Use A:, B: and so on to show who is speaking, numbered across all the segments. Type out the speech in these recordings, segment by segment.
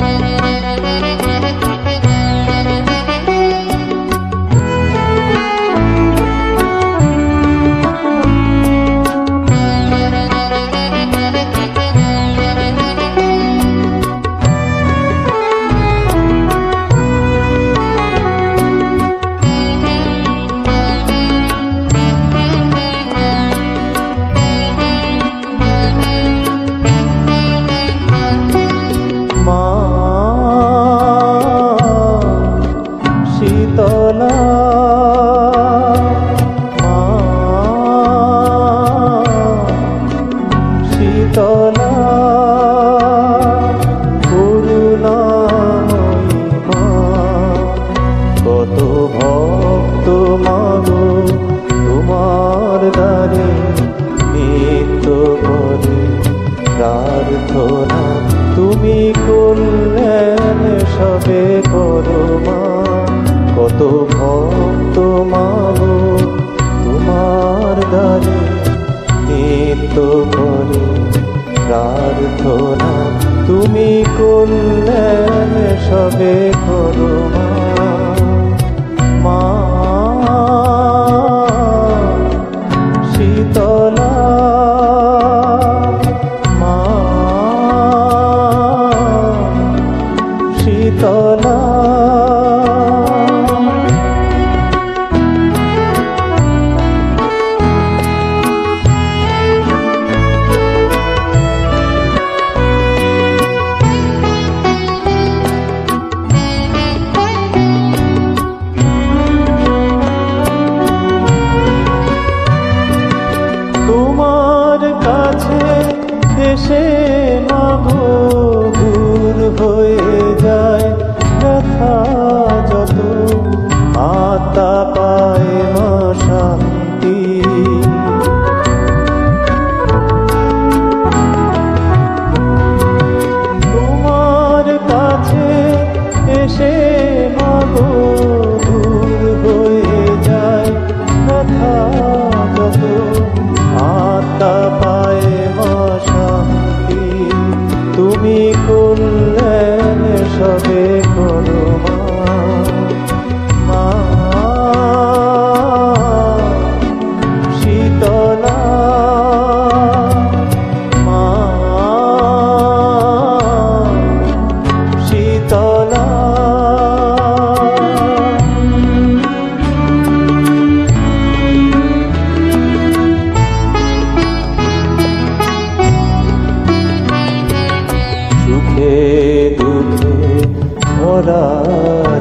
A: মা শীতলা করলেন সবে করমা কত ভক্ত মাগো তোমার দ্বারে নিত্য করে প্রার্থনা। তুমি করলেন সবে করো শীতলা।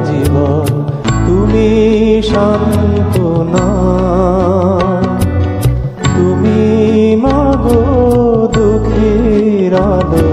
A: জীবন তুমি শান্তনা তুমি মাগো দুঃখের আলো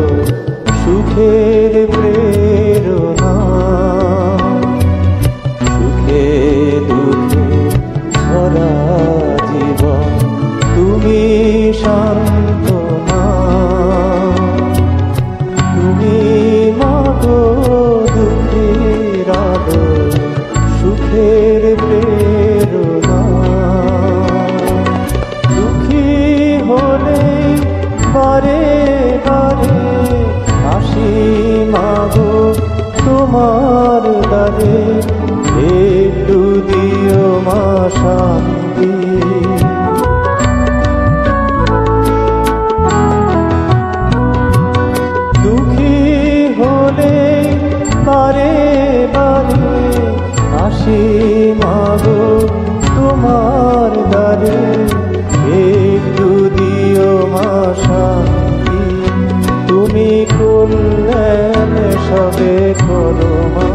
A: শান্তি দুঃখী হলে বারে বারে আসি মাগো তোমার দ্বারে। একটু দিও মা শান্তি। তুমি করলেন সবে করো মা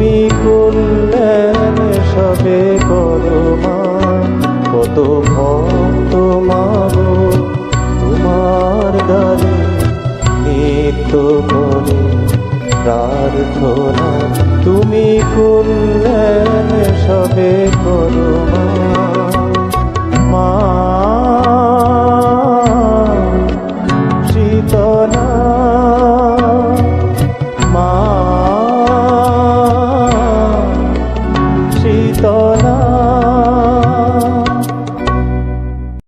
A: তুমি করলেন সবে করো মা। কত ভক্ত মাগো তোমার দ্বারে নিত্য করে প্রার্থনা। তুমি করলেন সবে